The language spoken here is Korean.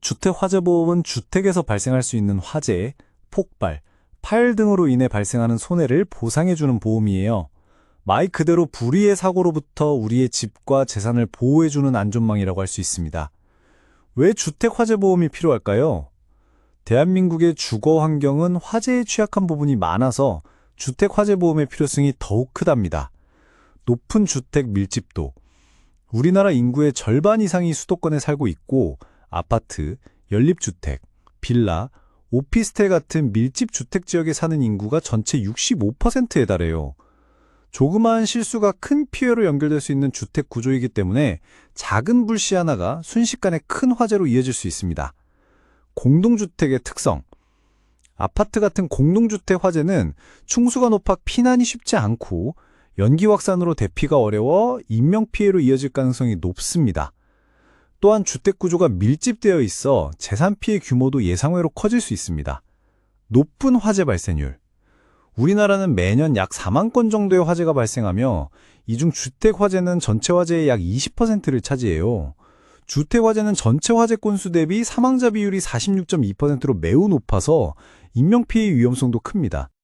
주택화재보험은 주택에서 발생할 수 있는 화재, 폭발, 파열 등으로 인해 발생하는 손해를 보상해주는 보험이에요. 말 그대로 불의의 사고로부터 우리의 집과 재산을 보호해주는 안전망이라고 할 수 있습니다. 왜 주택화재보험이 필요할까요? 대한민국의 주거 환경은 화재에 취약한 부분이 많아서 주택화재보험의 필요성이 더욱 크답니다. 높은 주택 밀집도. 우리나라 인구의 절반 이상이 수도권에 살고 있고 아파트, 연립주택, 빌라, 오피스텔 같은 밀집 주택 지역에 사는 인구가 전체 65%에 달해요. 조그마한 실수가 큰 피해로 연결될 수 있는 주택 구조이기 때문에 작은 불씨 하나가 순식간에 큰 화재로 이어질 수 있습니다. 공동주택의 특성. 아파트 같은 공동주택 화재는 충수가 높아 피난이 쉽지 않고 연기 확산으로 대피가 어려워 인명피해로 이어질 가능성이 높습니다. 또한 주택 구조가 밀집되어 있어 재산 피해 규모도 예상외로 커질 수 있습니다. 높은 화재 발생률. 우리나라는 매년 약 4만 건 정도의 화재가 발생하며 이 중 주택 화재는 전체 화재의 약 20%를 차지해요. 주택 화재는 전체 화재 건수 대비 사망자 비율이 46.2%로 매우 높아서 인명 피해 위험성도 큽니다.